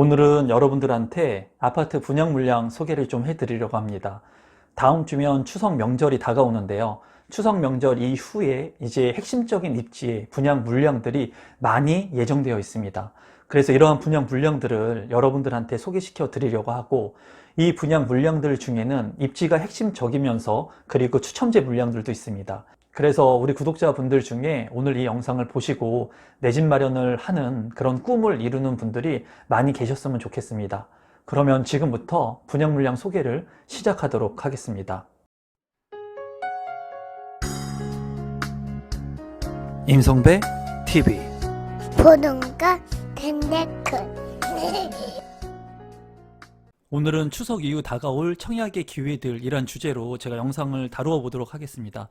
오늘은 여러분들한테 아파트 분양 물량 소개를 좀 해드리려고 합니다. 다음 주면 추석 명절이 다가오는데요. 추석 명절 이후에 이제 핵심적인 입지에 분양 물량들이 많이 예정되어 있습니다. 그래서 이러한 분양 물량들을 여러분들한테 소개시켜 드리려고 하고 이 분양 물량들 중에는 입지가 핵심적이면서 그리고 추첨제 물량들도 있습니다. 그래서 우리 구독자분들 중에 오늘 이 영상을 보시고 내 집 마련을 하는 그런 꿈을 이루는 분들이 많이 계셨으면 좋겠습니다. 그러면 지금부터 분양 물량 소개를 시작하도록 하겠습니다. 임성배 TV 보동과 텐데큰 오늘은 추석 이후 다가올 청약의 기회들이란 주제로 제가 영상을 다루어 보도록 하겠습니다.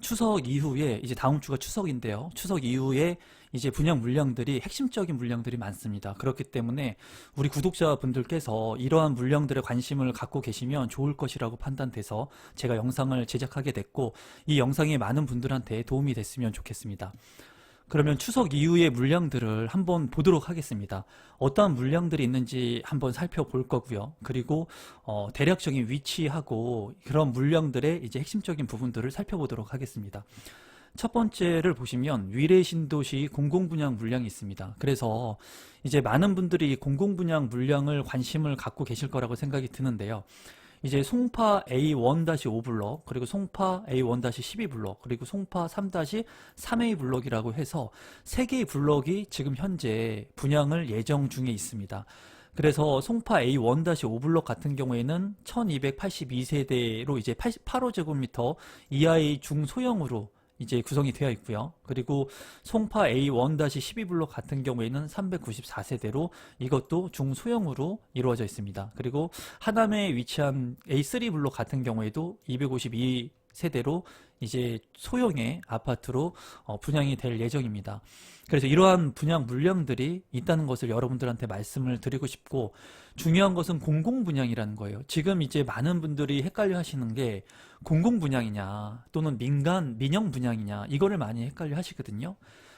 추석 이후에 이제 다음 주가 추석인데요. 추석 이후에 이제 분양 물량들이 핵심적인 물량들이 많습니다. 그렇기 때문에 우리 구독자분들께서 이러한 물량들에 관심을 갖고 계시면 좋을 것이라고 판단돼서 제가 영상을 제작하게 됐고 이 영상이 많은 분들한테 도움이 됐으면 좋겠습니다. 그러면 추석 이후의 물량들을 한번 보도록 하겠습니다. 어떠한 물량들이 있는지 한번 살펴볼 거고요. 그리고 어, 대략적인 위치하고 그런 물량들의 이제 핵심적인 부분들을 살펴보도록 하겠습니다. 첫 번째를 보시면 위례 신도시 공공분양 물량이 있습니다. 그래서 이제 많은 분들이 공공분양 물량을 관심을 갖고 계실 거라고 생각이 드는데요. 이제 송파 A1-5 블럭, 그리고 송파 A1-12 블럭, 그리고 송파 3-3A 블럭이라고 해서 세 개의 블럭이 지금 현재 분양을 예정 중에 있습니다. 그래서 송파 A1-5 블럭 같은 경우에는 1282세대로 이제 88호제곱미터 이하의 중소형으로 이제 구성이 되어 있고요. 그리고 송파 A1-12 블록 같은 경우에는 394세대로 이것도 중소형으로 이루어져 있습니다. 그리고 하남에 위치한 A3 블록 같은 경우에도 252 세대로 이제 소형의 아파트로 어, 분양이 될 예정입니다. 그래서 이러한 분양 물량들이 있다는 것을 여러분들한테 말씀을 드리고 싶고 중요한 것은 공공 분양이라는 거예요. 지금 이제 많은 분들이 헷갈려 하시는 게 공공 분양이냐 또는 민간 민영 분양이냐 이거를 많이 헷갈려 하시거든요.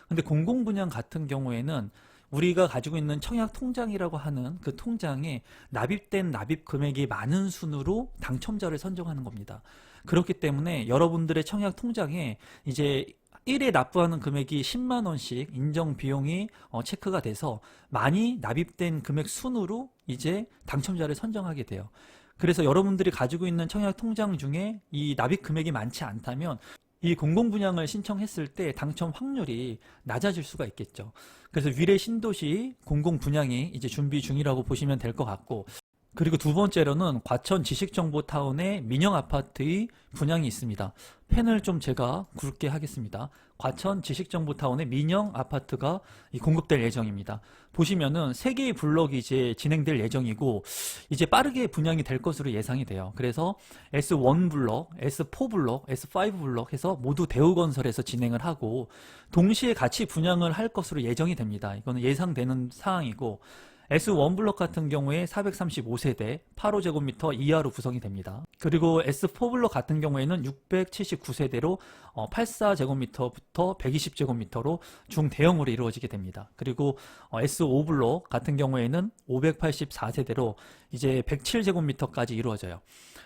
근데 공공 분양 같은 경우에는 우리가 가지고 있는 청약 통장이라고 하는 그 통장에 납입된 납입 금액이 많은 순으로 당첨자를 선정하는 겁니다. 그렇기 때문에 여러분들의 청약 통장에 이제 1에 납부하는 금액이 10만 원씩 인정 비용이 어, 체크가 돼서 많이 납입된 금액 순으로 이제 당첨자를 선정하게 돼요. 그래서 여러분들이 가지고 있는 청약 통장 중에 이 납입 금액이 많지 않다면 이 공공분양을 신청했을 때 당첨 확률이 낮아질 수가 있겠죠. 그래서 위례 신도시 공공분양이 이제 준비 중이라고 보시면 될 것 같고 그리고 두 번째로는 과천 지식정보타운의 민영 아파트의 분양이 있습니다. 펜을 좀 제가 굵게 하겠습니다. 과천 지식정보타운의 민영 아파트가 이 공급될 예정입니다. 보시면은 세 개의 블럭이 이제 진행될 예정이고 이제 빠르게 분양이 될 것으로 예상이 돼요. 그래서 S1 블럭, S4 블럭, S5 블럭 해서 모두 대우건설에서 진행을 하고 동시에 같이 분양을 할 것으로 예정이 됩니다. 이거는 예상되는 사항이고 S1 블럭 같은 경우에 435세대 8호제곱미터 이하로 구성이 됩니다. 그리고 S4 블럭 같은 경우에는 679세대로 84제곱미터부터 120제곱미터로 중대형으로 이루어지게 됩니다. 그리고 S5 블럭 같은 경우에는 584세대로 이제 107제곱미터까지 이루어져요.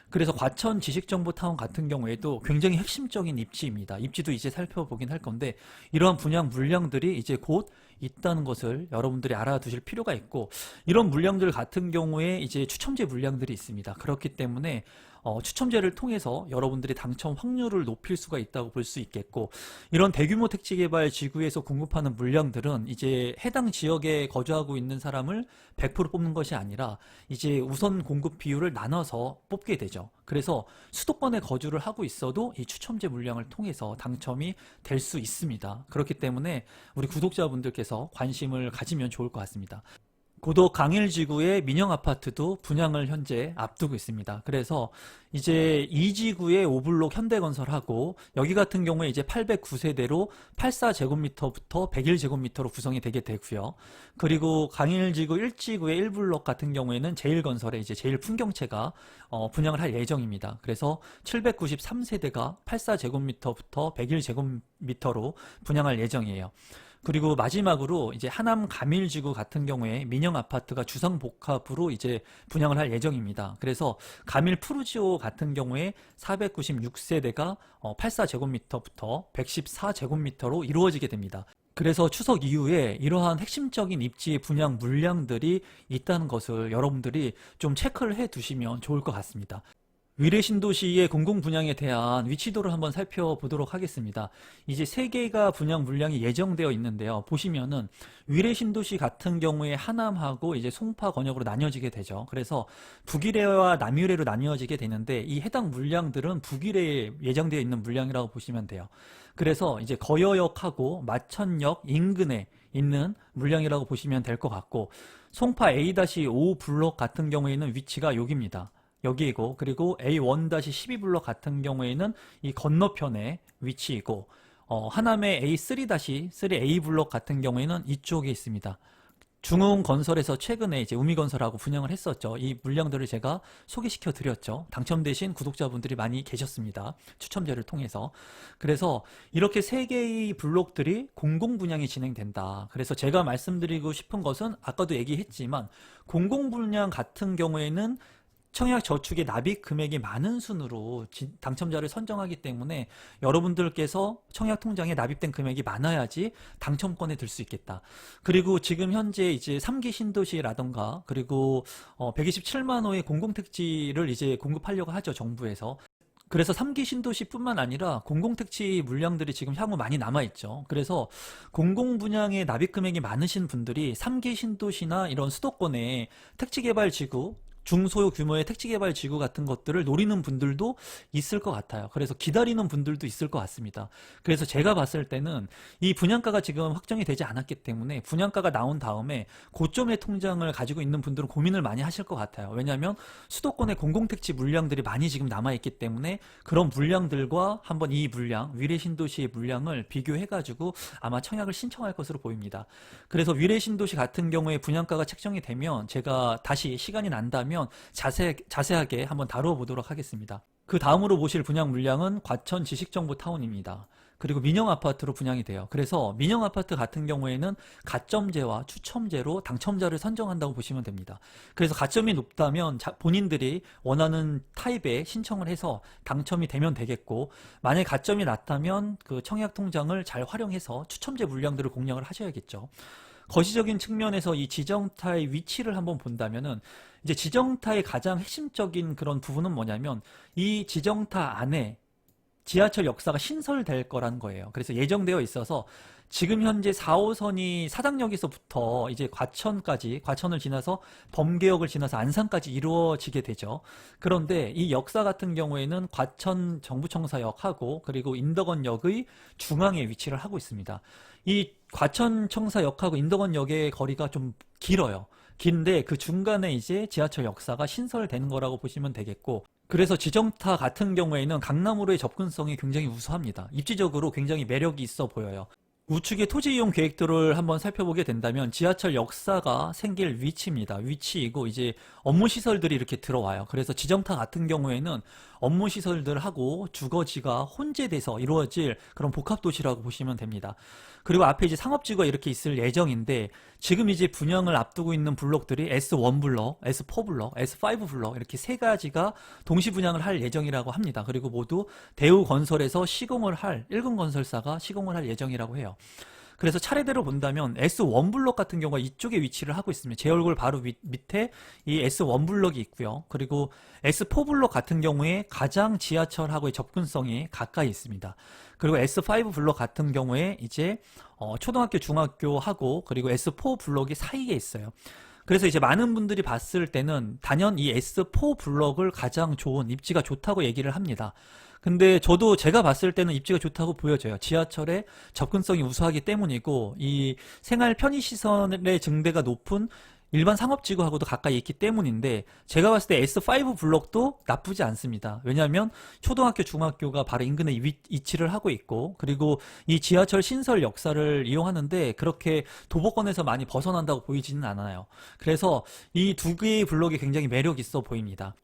그래서 과천 지식정보타운 같은 경우에도 굉장히 핵심적인 입지입니다. 입지도 이제 살펴보긴 할 건데 이러한 분양 물량들이 이제 곧 있다는 것을 여러분들이 알아두실 필요가 있고 이런 물량들 같은 경우에 이제 추첨제 물량들이 있습니다. 그렇기 때문에 어, 추첨제를 통해서 여러분들이 당첨 확률을 높일 수가 있다고 볼 수 있겠고 이런 대규모 택지 개발 지구에서 공급하는 물량들은 이제 해당 지역에 거주하고 있는 사람을 100% 뽑는 것이 아니라 이제 우선 공급 비율을 나눠서 뽑게 되죠. 그래서 수도권에 거주를 하고 있어도 이 추첨제 물량을 통해서 당첨이 될 수 있습니다. 그렇기 때문에 우리 구독자분들께서 관심을 가지면 좋을 것 같습니다. 고덕 강일지구의 민영 아파트도 분양을 현재 앞두고 있습니다. 그래서 이제 이 지구의 오블록 현대건설하고 여기 같은 경우에 이제 809세대로 84제곱미터부터 101제곱미터로 구성이 되게 되고요. 그리고 강일지구 1지구의 1블록 같은 경우에는 제일건설의 이제 제일 풍경채가 어, 분양을 할 예정입니다. 그래서 793세대가 84제곱미터부터 101제곱미터로 분양할 예정이에요. 그리고 마지막으로 이제 하남 가밀지구 같은 경우에 민영 아파트가 주상 복합으로 이제 분양을 할 예정입니다. 그래서 가밀 푸르지오 같은 경우에 496세대가 84제곱미터부터 114제곱미터로 이루어지게 됩니다. 그래서 추석 이후에 이러한 핵심적인 입지 분양 물량들이 있다는 것을 여러분들이 좀 체크를 해 두시면 좋을 것 같습니다. 위례 신도시의 공공 분양에 대한 위치도를 한번 살펴보도록 하겠습니다. 이제 세 개가 분양 물량이 예정되어 있는데요. 보시면은 위례 신도시 같은 경우에 하남하고 이제 송파 권역으로 나뉘어지게 되죠. 그래서 북위례와 남위례로 나뉘어지게 되는데 이 해당 물량들은 북위례에 예정되어 있는 물량이라고 보시면 돼요. 그래서 이제 거여역하고 마천역 인근에 있는 물량이라고 보시면 될 것 같고 송파 A-5 블록 같은 경우에는 위치가 여기입니다. 여기이고 그리고 A1-12 블록 같은 경우에는 이 건너편에 위치이고 어, 하남의 A3-3A 블록 같은 경우에는 이쪽에 있습니다. 중흥건설에서 최근에 이제 우미건설하고 분양을 했었죠. 이 물량들을 제가 소개시켜 드렸죠. 당첨되신 구독자분들이 많이 계셨습니다. 추첨제를 통해서. 그래서 이렇게 세 개의 블록들이 공공 분양이 진행된다. 그래서 제가 말씀드리고 싶은 것은 아까도 얘기했지만 공공 분양 같은 경우에는 청약 저축의 납입 금액이 많은 순으로 지- 당첨자를 선정하기 때문에 여러분들께서 청약 통장에 납입된 금액이 많아야지 당첨권에 들 수 있겠다. 그리고 지금 현재 이제 3기 신도시라던가 그리고 어 127만 호의 공공택지를 이제 공급하려고 하죠, 정부에서. 그래서 3기 신도시뿐만 아니라 공공택지 물량들이 지금 향후 많이 남아있죠. 그래서 공공분양에 납입 금액이 많으신 분들이 3기 신도시나 이런 수도권의 택지개발지구, 중소요 규모의 택지 개발 지구 같은 것들을 노리는 분들도 있을 것 같아요. 그래서 기다리는 분들도 있을 것 같습니다. 그래서 제가 봤을 때는 이 분양가가 지금 확정이 되지 않았기 때문에 분양가가 나온 다음에 고점의 통장을 가지고 있는 분들은 고민을 많이 하실 것 같아요. 왜냐하면 수도권의 공공택지 물량들이 많이 지금 남아있기 때문에 그런 물량들과 한번 이 물량, 위례 신도시의 물량을 비교해가지고 아마 청약을 신청할 것으로 보입니다. 그래서 위례 신도시 같은 경우에 분양가가 책정이 되면 제가 다시 시간이 난 다면 자세, 자세하게 한번 다루어 보도록 하겠습니다. 그 다음으로 보실 분양 물량은 과천 지식정보 타운입니다. 그리고 민영 아파트로 분양이 돼요. 그래서 민영 아파트 같은 경우에는 가점제와 추첨제로 당첨자를 선정한다고 보시면 됩니다. 그래서 가점이 높다면 자- 본인들이 원하는 타입에 신청을 해서 당첨이 되면 되겠고 만약 가점이 낮다면 그 청약 통장을 잘 활용해서 추첨제 물량들을 공략을 하셔야겠죠. 거시적인 측면에서 이 지정 타의 위치를 한번 본다면은 이제 지정타의 가장 핵심적인 그런 부분은 뭐냐면 이 지정타 안에 지하철 역사가 신설될 거라는 거예요. 그래서 예정되어 있어서 지금 현재 4호선이 사당역에서부터 이제 과천까지, 과천을 지나서 범계역을 지나서 안산까지 이루어지게 되죠. 그런데 이 역사 같은 경우에는 과천 정부청사역하고 그리고 인덕원역의 중앙에 위치를 하고 있습니다. 이 과천청사역하고 인덕원역의 거리가 좀 길어요. 긴데 그 중간에 이제 지하철 역사가 신설되는 거라고 보시면 되겠고 그래서 지정타 같은 경우에는 강남으로의 접근성이 굉장히 우수합니다. 입지적으로 굉장히 매력이 있어 보여요. 우측의 토지 이용 계획도를 한번 살펴보게 된다면 지하철 역사가 생길 위치입니다. 위치이고 이제 업무 시설들이 이렇게 들어와요. 그래서 지정타 같은 경우에는 업무 시설들하고 주거지가 혼재돼서 이루어질 그런 복합 도시라고 보시면 됩니다. 그리고 앞에 이제 상업지구가 이렇게 있을 예정인데 지금 이제 분양을 앞두고 있는 블록들이 S1 블록, S4 블록, S5 블록 이렇게 세 가지가 동시 분양을 할 예정이라고 합니다. 그리고 모두 대우 건설에서 시공을 할 1금 건설사가 시공을 할 예정이라고 해요. 그래서 차례대로 본다면 S1 블록 같은 경우가 이쪽에 위치를 하고 있습니다. 제 얼굴 바로 밑, 밑에 이 S1 블록이 있고요. 그리고 S4 블록 같은 경우에 가장 지하철하고의 접근성이 가까이 있습니다. 그리고 S5 블록 같은 경우에 이제 어, 초등학교, 중학교하고 그리고 S4 블록이 사이에 있어요. 그래서 이제 많은 분들이 봤을 때는 단연 이 S4 블록을 가장 좋은 입지가 좋다고 얘기를 합니다. 근데 저도 제가 봤을 때는 입지가 좋다고 보여져요. 지하철의 접근성이 우수하기 때문이고 이 생활 편의 시설의 증대가 높은 일반 상업지구하고도 가까이 있기 때문인데 제가 봤을 때 S5 블록도 나쁘지 않습니다. 왜냐하면 초등학교, 중학교가 바로 인근에 위, 위치를 하고 있고 그리고 이 지하철 신설 역사를 이용하는데 그렇게 도보권에서 많이 벗어난다고 보이지는 않아요. 그래서 이 두 개의 블록이 굉장히 매력 있어 보입니다.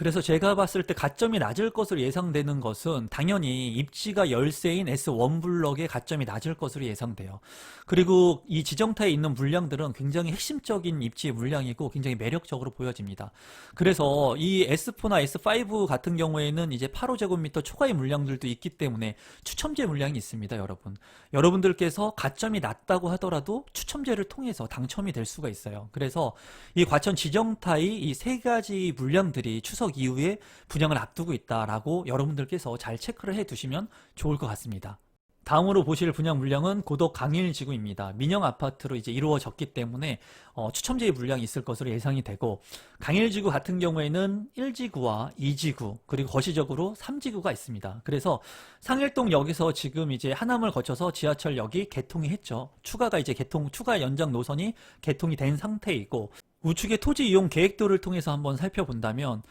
그래서 제가 봤을 때 가점이 낮을 것으로 예상되는 것은 당연히 입지가 열세인 S1 블럭의 가점이 낮을 것으로 예상돼요. 그리고 이 지정타에 있는 물량들은 굉장히 핵심적인 입지의 물량이고 굉장히 매력적으로 보여집니다. 그래서 이 S4나 S5 같은 경우에는 이제 8호제곱미터 초과의 물량들도 있기 때문에 추첨제 물량이 있습니다, 여러분. 여러분들께서 가점이 낮다고 하더라도 추첨제를 통해서 당첨이 될 수가 있어요. 그래서 이 과천 지정타의 이 세 가지 물량들이 추석 이후에 분양을 앞두고 있다라고 여러분들께서 잘 체크를 해 두시면 좋을 것 같습니다. 다음으로 보실 분양 물량은 고덕 강일 지구입니다. 민영 아파트로 이제 이루어졌기 때문에 어, 추첨제의 물량이 있을 것으로 예상이 되고 강일 지구 같은 경우에는 1지구와 2지구 그리고 거시적으로 3지구가 있습니다. 그래서 상일동역에서 지금 이제 하남을 거쳐서 지하철역이 개통이 했죠. 추가가 이제 개통 추가 연장 노선이 개통이 된 상태이고 우측의 토지 이용 계획도를 통해서 한번 살펴본다면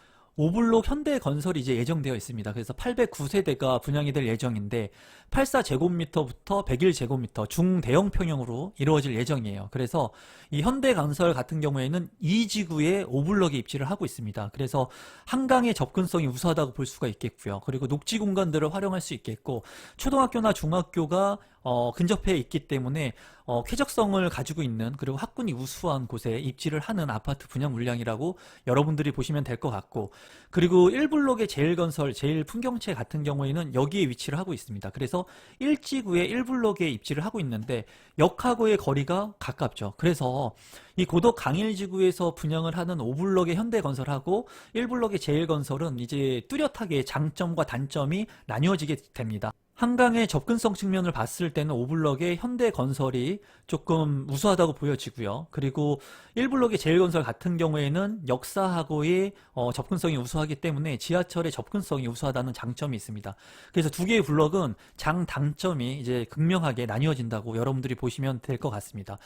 오블록 현대 건설이 이제 예정되어 있습니다. 그래서 809세대가 분양이 될 예정인데 84제곱미터부터 101제곱미터 중대형 평형으로 이루어질 예정이에요. 그래서 이 현대 건설 같은 경우에는 이 지구에 오블록에 입지를 하고 있습니다. 그래서 한강의 접근성이 우수하다고 볼 수가 있겠고요. 그리고 녹지 공간들을 활용할 수 있겠고 초등학교나 중학교가 어, 근접해 있기 때문에 어, 쾌적성을 가지고 있는 그리고 학군이 우수한 곳에 입지를 하는 아파트 분양 물량이라고 여러분들이 보시면 될 것 같고 그리고 1블록의 제일건설, 제일풍경채 같은 경우에는 여기에 위치를 하고 있습니다. 그래서 1지구의 1블록에 입지를 하고 있는데 역하고의 거리가 가깝죠. 그래서 이 고덕 강일지구에서 분양을 하는 5블록의 현대건설하고 1블록의 제일건설은 이제 뚜렷하게 장점과 단점이 나뉘어지게 됩니다. 한강의 접근성 측면을 봤을 때는 5블럭의 현대건설이 조금 우수하다고 보여지고요. 그리고 1블럭의 제일건설 같은 경우에는 역사하고의 어, 접근성이 우수하기 때문에 지하철의 접근성이 우수하다는 장점이 있습니다. 그래서 두 개의 블럭은 장 단점이 이제 극명하게 나뉘어진다고 여러분들이 보시면 될 것 같습니다.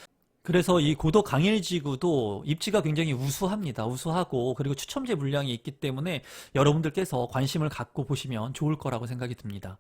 그래서 이 고덕 강일지구도 입지가 굉장히 우수합니다. 우수하고 그리고 추첨제 물량이 있기 때문에 여러분들께서 관심을 갖고 보시면 좋을 거라고 생각이 듭니다.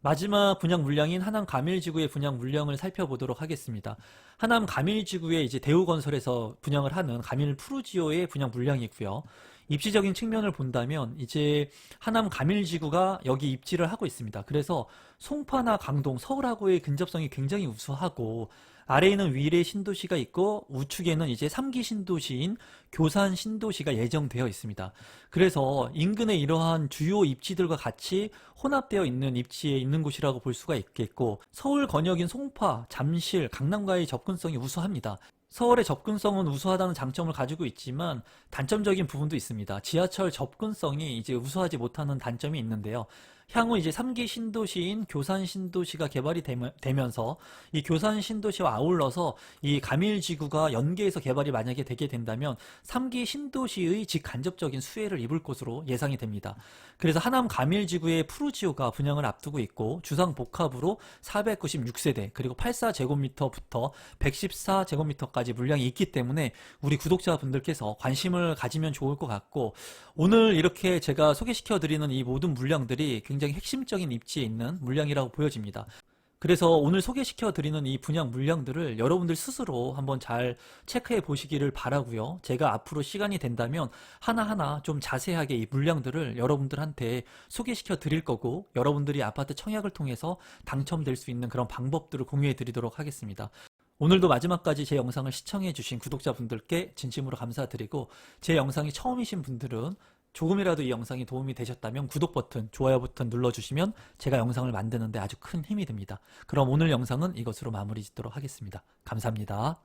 마지막 분양 물량인 하남 가밀지구의 분양 물량을 살펴보도록 하겠습니다. 하남 가밀지구에 이제 대우건설에서 분양을 하는 가밀 푸르지오의 분양 물량이고요. 입지적인 측면을 본다면 이제 하남 가밀지구가 여기 입지를 하고 있습니다. 그래서 송파나 강동, 서울하고의 근접성이 굉장히 우수하고 아래에는 위례 신도시가 있고 우측에는 이제 3기 신도시인 교산 신도시가 예정되어 있습니다. 그래서 인근에 이러한 주요 입지들과 같이 혼합되어 있는 입지에 있는 곳이라고 볼 수가 있겠고 서울 권역인 송파, 잠실, 강남과의 접근성이 우수합니다. 서울의 접근성은 우수하다는 장점을 가지고 있지만 단점적인 부분도 있습니다. 지하철 접근성이 이제 우수하지 못하는 단점이 있는데요. 향후 이제 3기 신도시인 교산 신도시가 개발이 되면- 되면서 이 교산 신도시와 아울러서 이 가밀지구가 연계해서 개발이 만약에 되게 된다면 3기 신도시의 직간접적인 수혜를 입을 것으로 예상이 됩니다. 그래서 하남 가밀지구의 푸르지오가 분양을 앞두고 있고 주상 복합으로 496세대 그리고 84제곱미터부터 114제곱미터까지 물량이 있기 때문에 우리 구독자분들께서 관심을 가지면 좋을 것 같고 오늘 이렇게 제가 소개시켜 드리는 이 모든 물량들이 굉장히 핵심적인 입지에 있는 물량이라고 보여집니다. 그래서 오늘 소개시켜 드리는 이 분양 물량들을 여러분들 스스로 한번 잘 체크해 보시기를 바라고요. 제가 앞으로 시간이 된다면 하나하나 좀 자세하게 이 물량들을 여러분들한테 소개시켜 드릴 거고 여러분들이 아파트 청약을 통해서 당첨될 수 있는 그런 방법들을 공유해 드리도록 하겠습니다. 오늘도 마지막까지 제 영상을 시청해 주신 구독자분들께 진심으로 감사드리고 제 영상이 처음이신 분들은 조금이라도 이 영상이 도움이 되셨다면 구독 버튼, 좋아요 버튼 눌러주시면 제가 영상을 만드는데 아주 큰 힘이 됩니다. 그럼 오늘 영상은 이것으로 마무리 짓도록 하겠습니다. 감사합니다.